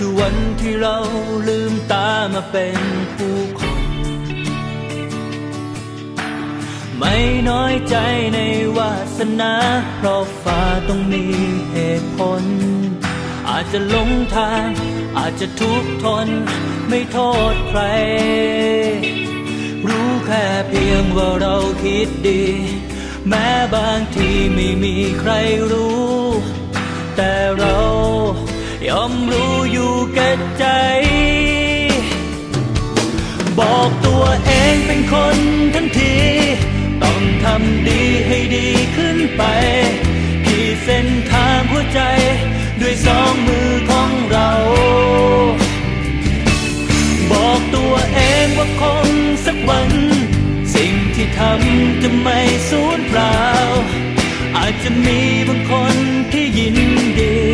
คือวันที่เราลืมตามาเป็นผู้คน ไม่น้อยใจในวาสนา เพราะฟ้าต้องมีเหตุผล อาจจะหลงทาง อาจจะทุกข์ทน ไม่โทษใคร รู้แค่เพียงว่าเราคิดดี แม้บางทีไม่มีใครรู้ แต่เรา แก่ใจ บอกตัวเองเป็นคนทั้งที ต้องทำดีให้ดีขึ้นไปขีดเส้นทางหัวใจ ด้วยสองมือของเรา บอกตัวเองว่าคงสักวัน สิ่งที่ทำจะไม่สูญเปล่า อาจจะมีบางคนที่ยินดี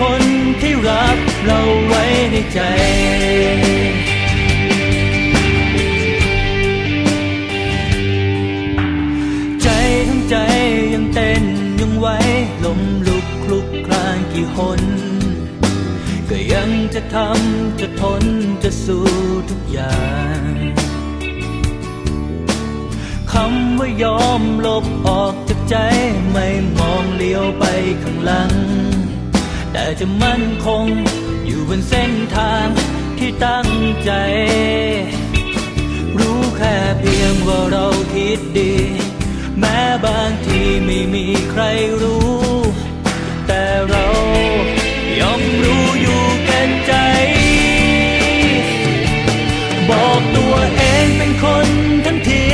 คนที่รับเราไว้ในใจ ใจทั้งใจยังเต้นยังไหวลมลุกคลุกคลานกี่หนก็ยังจะทำจะทนจะสู้ทุกอย่างคำว่ายอมลบออกจากใจไม่มองเลี้ยวไปข้างหลัง จะมั่นคง อยู่บนเส้นทางที่ตั้งใจ รู้แค่เพียงว่าเราคิดดี แม้บางทีไม่มีใครรู้ แต่เรายอมรู้อยู่แก่ใจ บอกตัวเองเป็นคนทั้งที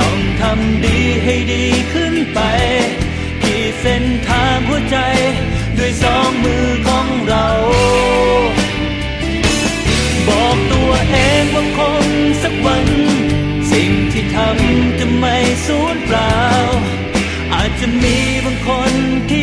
ต้องทำดีให้ดีขึ้นไป ขีดเส้นทางหัวใจ สองมือของเรา บอกตัวเองว่าคงสักวัน สิ่งที่ทำจะไม่สูญเปล่า อาจจะมีบางคนที่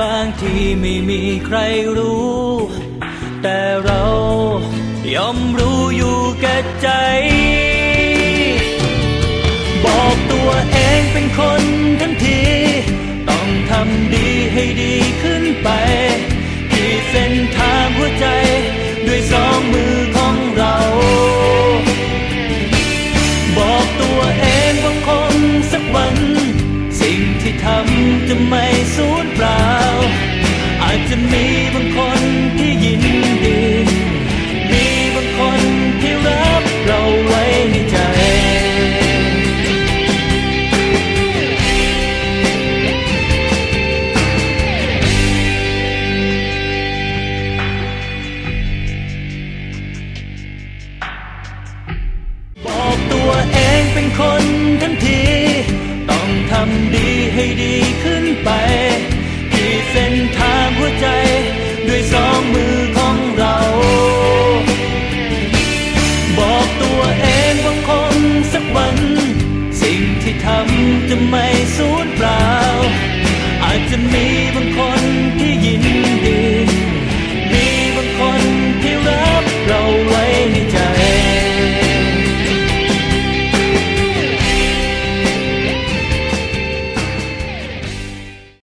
บางทีไม่มีใครรู้ แต่เรายอมรู้อยู่แก่ใจ บอกตัวเองเป็นคนทั้งที ต้องทำดีให้ดีขึ้นไปขีดเส้นทางหัวใจ ตัวเองเป็นคนทั้งที ต้องทำดีให้ดีขึ้นไปขีดเส้นทางหัวใจ ด้วยสองมือของเรา บอกตัวเองว่าคงสักวัน สิ่งที่ทำจะไม่สูญเปล่า อาจจะมีบางคน